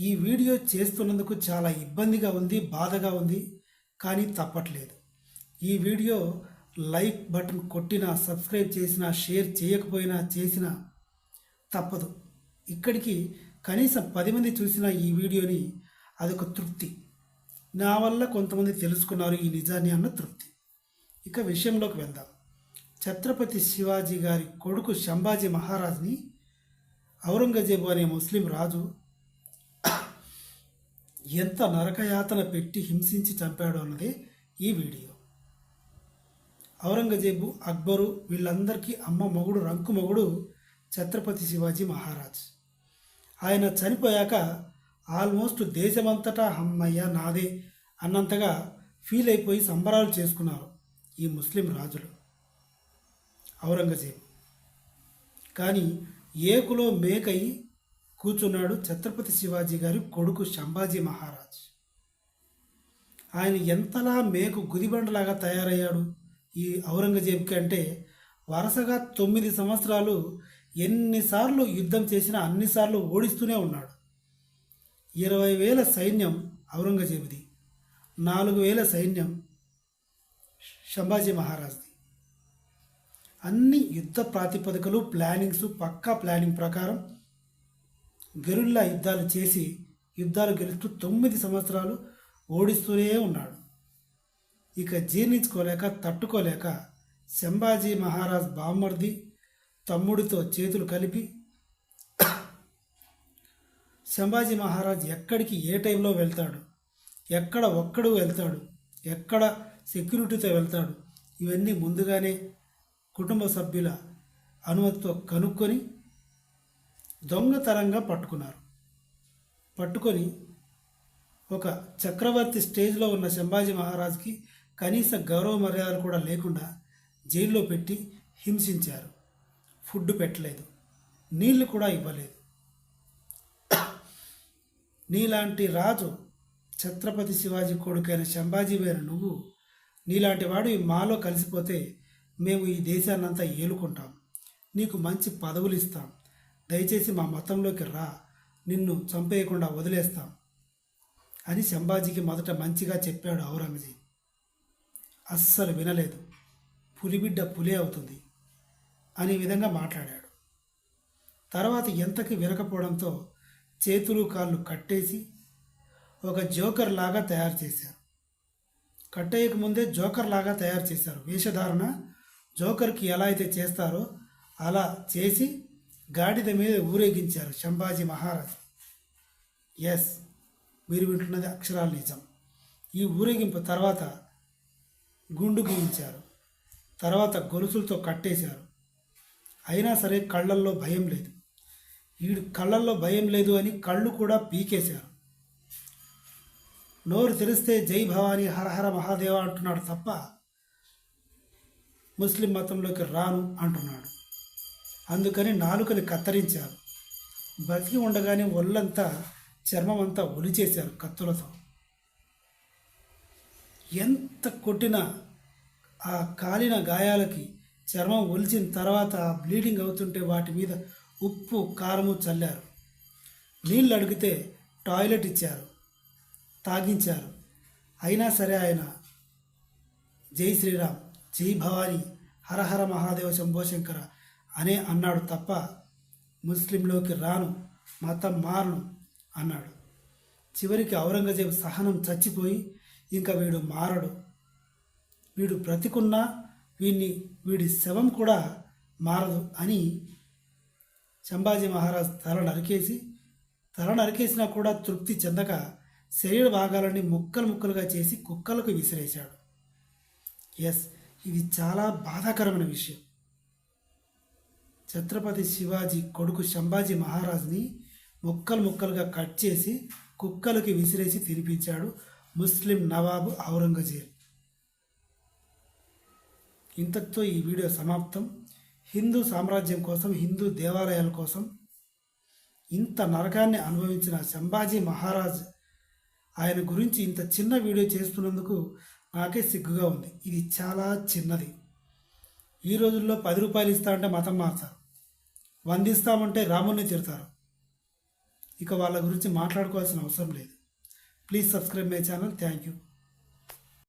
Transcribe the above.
ఈ వీడియో చేస్తున్నందుకు చాలా ఇబ్బందిగా ఉంది బాధగా ఉంది కానీ తప్పట్లేదు. ఈ వీడియో లైక్ బటన్ కొట్టినా సబ్స్క్రైబ్ చేసినా షేర్ చేయకపోయినా చేసినా తప్పదు. ఇక్కడికి కనీసం పది మంది చూసిన ఈ వీడియోని అదొక తృప్తి. నా వల్ల కొంతమంది తెలుసుకున్నారు ఈ నిజాన్ని అన్న తృప్తి. ఇక విషయంలోకి వెళ్దాం. ఛత్రపతి శివాజీ గారి కొడుకు శంభాజీ మహారాజ్ని ఔరంగజేబు అనే ముస్లిం రాజు ఎంత నరకయాతన పెట్టి హింసించి చంపాడు అన్నదే ఈ వీడియో. ఔరంగజేబు అక్బరు వీళ్ళందరికీ అమ్మ మొగుడు రంకు మొగుడు ఛత్రపతి శివాజీ మహారాజ్. ఆయన చనిపోయాక ఆల్మోస్ట్ దేశమంతటా అమ్మయ్య నాదే అన్నంతగా ఫీల్ అయిపోయి సంబరాలు చేసుకున్నారు ఈ ముస్లిం రాజులు. ఔరంగజేబు. కానీ ఏకులో మేకై కూర్చున్నాడు ఛత్రపతి శివాజీ గారి కొడుకు శంభాజీ మహారాజ్. ఆయన ఎంతలా మేకు గుదిబండలాగా తయారయ్యాడు ఈ ఔరంగజేబుకి అంటే వరుసగా తొమ్మిది సంవత్సరాలు ఎన్నిసార్లు యుద్ధం చేసినా అన్నిసార్లు ఓడిస్తూనే ఉన్నాడు. ఇరవై వేల సైన్యం ఔరంగజేబుది నాలుగు వేల సైన్యం శంభాజీ మహారాజ్ది. అన్ని యుద్ధ ప్రాతిపదికలు ప్లానింగ్స్ పక్కా ప్లానింగ్ ప్రకారం గెరుల్లా యుద్ధాలు చేసి యుద్ధాలు గెలుస్తూ తొమ్మిది సంవత్సరాలు ఓడిస్తూనే ఉన్నాడు. ఇక జీర్ణించుకోలేక తట్టుకోలేక శంభాజీ మహారాజ్ బామ్మర్ది తమ్ముడితో చేతులు కలిపి శంభాజీ మహారాజ్ ఎక్కడికి ఏ టైంలో వెళ్తాడు? ఎక్కడ ఒక్కడు వెళ్తాడు? ఎక్కడ సెక్యూరిటీతో వెళ్తాడు? ఇవన్నీ ముందుగానే కుటుంబ సభ్యుల అనుమతితో కనుక్కొని దొంగతనంగా పట్టుకున్నారు. పట్టుకొని ఒక చక్రవర్తి స్టేజ్లో ఉన్న శంభాజీ మహారాజ్కి కనీస గౌరవ మర్యాదలు కూడా లేకుండా జైల్లో పెట్టి హింసించారు. ఫుడ్ పెట్టలేదు. నీళ్ళు కూడా ఇవ్వలేదు. నీలాంటి రాజు ఛత్రపతి శివాజీ కొడుకైన శంభాజీ వేరు నువ్వు. నీలాంటి వాడు మాలో కలిసిపోతే మేము ఈ దేశాన్నంతా ఏలుకుంటాం. నీకు మంచి పదవులు ఇస్తాం దయచేసి మా మతంలోకి రా. నిన్ను చంపేయకుండా వదిలేస్తాం. అని శంభాజీకి మొదట మంచిగా చెప్పాడు ఔరంగజేబ్. అస్సలు వినలేదు. పులిబిడ్డ పులే అవుతుంది అనే విధంగా మాట్లాడాడు. తర్వాత ఎంతకి వినకపోవడంతో చేతులు కాళ్ళు కట్టేసి ఒక జోకర్ లాగా తయారు చేశారు. కట్టేయక ముందే జోకర్ లాగా తయారు చేశారు. వేషధారణ జోకర్కి ఎలా అయితే చేస్తారో అలా చేసి గాడిద మీద ఊరేగించారు శంభాజీ మహారాజ్. ఎస్ మీరు వింటున్నది అక్షరాలు నిజం. ఈ ఊరేగింపు తర్వాత గుండు గీయించారు. తర్వాత గొలుసులతో కట్టేశారు. అయినా సరే కళ్ళల్లో భయం లేదు. వీడు కళ్ళల్లో భయం లేదు అని కళ్ళు కూడా పీకేశారు. నోరు తెరిస్తే జై భవానీ హరహర మహాదేవ అంటున్నాడు తప్ప ముస్లిం మతంలోకి రాను అంటున్నాడు. అందుకని నాలుకని కత్తిరించారు. బతికి ఉండగానే ఒళ్ళంతా చర్మం అంతా ఒలిచేశారు కత్తులతో. ఎంత కొట్టినా ఆ కాలిన గాయాలకి చర్మం ఒలిచిన తర్వాత బ్లీడింగ్ అవుతుంటే వాటి మీద ఉప్పు కారము చల్లారు. నీళ్ళు అడిగితే టాయిలెట్ ఇచ్చారు తాగించారు. అయినా సరే ఆయన జై శ్రీరామ్ జై భవానీ హరహర మహాదేవ శంభో శంకర అనే అన్నాడు తప్ప ముస్లింలోకి రాను మతం మారను అన్నాడు. చివరికి ఔరంగజేబు సహనం చచ్చిపోయి ఇంకా వీడు మారడు. వీడు బ్రతికున్నా వీడిని వీడి శవం కూడా మారదు అని శంభాజీ మహారాజ్ తల నరికేసి తల నరికేసినా కూడా తృప్తి చెందక శరీర భాగాలని ముక్కలు ముక్కలుగా చేసి కుక్కలకు విసిరేశాడు. ఎస్ ఇది చాలా బాధాకరమైన విషయం. ఛత్రపతి శివాజీ కొడుకు శంభాజీ మహారాజ్ని ముక్కలు ముక్కలుగా కట్ చేసి కుక్కలకి విసిరేసి తినిపించాడు ముస్లిం నవాబు ఔరంగజేబ్. ఇంతటితో ఈ వీడియో సమాప్తం. హిందూ సామ్రాజ్యం కోసం హిందూ దేవాలయాల కోసం ఇంత నరకాన్ని అనుభవించిన సంభాజీ మహారాజ్ ఆయన గురించి ఇంత చిన్న వీడియో చేస్తున్నందుకు నాకే సిగ్గుగా ఉంది. ఇది చాలా చిన్నది. ఈ రోజుల్లో పది రూపాయలు ఇస్తా అంటే మతం మారుతారు వందిస్తామంటే రాముని తిడతారు. ఇక వాళ్ళ గురించి మాట్లాడుకోవాల్సిన అవసరం లేదు. Please subscribe my channel thank you